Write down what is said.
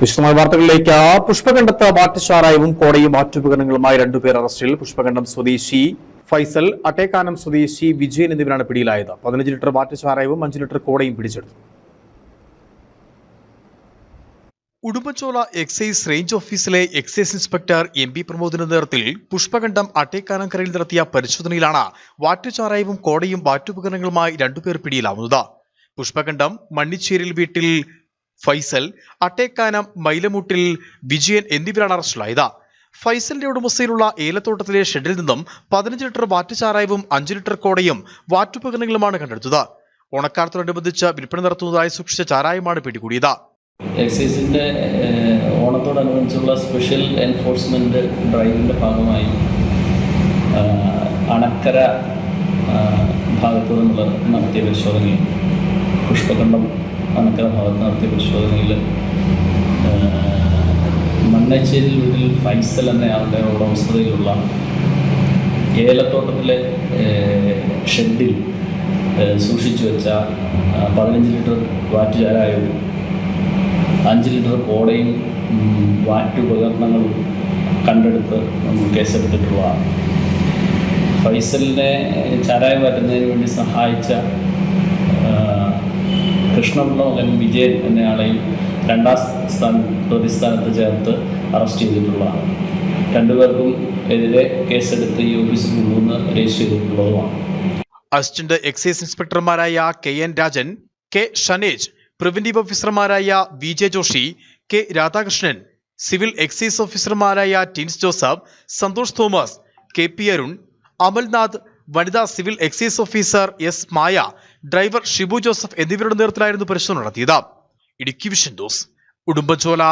വിശദമായ വാർത്തകളിലേക്ക് പുഷ്പകണ്ഠത്ത് മാറ്റുശാറായവും കോടയും മാറ്റുപകരണങ്ങളുമായി രണ്ടുപേർ അറസ്റ്റിൽ. പുഷ്പകണ്ഠം സ്വദേശി ഫൈസൽ അട്ടേക്കാനം സ്വദേശി വിജയൻ എന്നിവരാണ് പിടിയിലായത്. പതിനഞ്ച് ലിറ്റർ മാറ്റുശാറായവും അഞ്ച് ലിറ്റർ കോടയും പിടിച്ചെടുത്തു. ഉടുമ്പൻചോല എക്സൈസ് റേഞ്ച് ഓഫീസിലെ എക്സൈസ് ഇൻസ്പെക്ടർ എം പി പ്രമോദിന്റെ നേതൃത്വത്തിൽ പുഷ്പകണ്ഠം അട്ടേക്കാനംകരയിൽ നടത്തിയ പരിശോധനയിലാണ് വാറ്റുചാരായവും കോടയും വാറ്റുപകരണങ്ങളുമായി രണ്ടുപേർ പിടിയിലാവുന്നത്. പുഷ്പകണ്ഠം മണ്ണിച്ചേരിൽ വീട്ടിൽ ഫൈസൽ അട്ടേക്കാനം മൈലമുട്ടിൽ വിജയൻ എന്നിവരാണ് അറസ്റ്റിലായത്. ഫൈസലിന്റെ ഉടമസ്ഥയിലുള്ള ഏലത്തോട്ടത്തിലെ ഷെഡിൽ നിന്നും പതിനഞ്ച് ലിറ്റർ വാറ്റുചാരായവും അഞ്ച് ലിറ്റർ കോടയും വാറ്റുപകരണങ്ങളുമാണ് കണ്ടെടുത്തത്. ഓണക്കാലത്തോടനുബന്ധിച്ച് വിൽപ്പന നടത്തുന്നതായി സൂക്ഷിച്ച ചാരായമാണ് പിടികൂടിയത്. എക്സൈസിന്റെ ഓണത്തോടനുബന്ധിച്ചുള്ള സ്പെഷ്യൽ എൻഫോഴ്സ്മെന്റ് ഡ്രൈവിന്റെ ഭാഗമായി അണക്കര ഭാഗത്തു നിന്നുള്ള നടത്തിയ പരിശോധനയിൽ പുഷ്പകണ്ഠം അണക്കര ഭാഗത്ത് നടത്തിയ പരിശോധനയിൽ മണ്ണച്ചേരി വീട്ടിൽ ഫൈസൽ എന്നയാളുടെ ഉടമസ്ഥതയിലുള്ള ഏലത്തോട്ടത്തിലെ ഷെഡിൽ സൂക്ഷിച്ചു വെച്ച പതിനഞ്ച് ലിറ്റർ വാറ്റ് ചാരായവും അഞ്ച് ലിറ്റർ കോടയും വാറ്റ് ഉപകരണങ്ങളും കണ്ടെടുത്ത് കേസെടുത്തിട്ടുള്ളതാണ് ഫൈസലിനെ ചാരായം വരുന്നതിന് വേണ്ടി സഹായിച്ച കൃഷ്ണപിള്ള മകൻ വിജയൻ എന്നയാളെയും രണ്ടാം സ്ഥാനം പ്രതിസ്ഥാനത്ത് ചേർത്ത് അറസ്റ്റ് ചെയ്തിട്ടുള്ളതാണ്. രണ്ടുപേർക്കും എതിരെ കേസെടുത്ത് ഈ ഓഫീസിൽ കൊണ്ടുവന്ന് രജിസ്റ്റർ ചെയ്തിട്ടുള്ളതുമാണ്. Assistant excise ഇൻസ്പെക്ടർമാരായ K N Rajan K Shanej preventive ഓഫീസർമാരായ V J Joshi K Radhakrishnan civil excise ഓഫീസർമാരായ Tins Joseph Santhosh Thomas K P Arun Amalnath വനിതാ civil excise officer S Maya driver Shibu Joseph എന്നിവരുടെ നേതൃത്വത്തിലായിരുന്നു പരിശോധന നടത്തിയത്. Idukki vision ഡോസ് ഉടുമ്പൻചോല.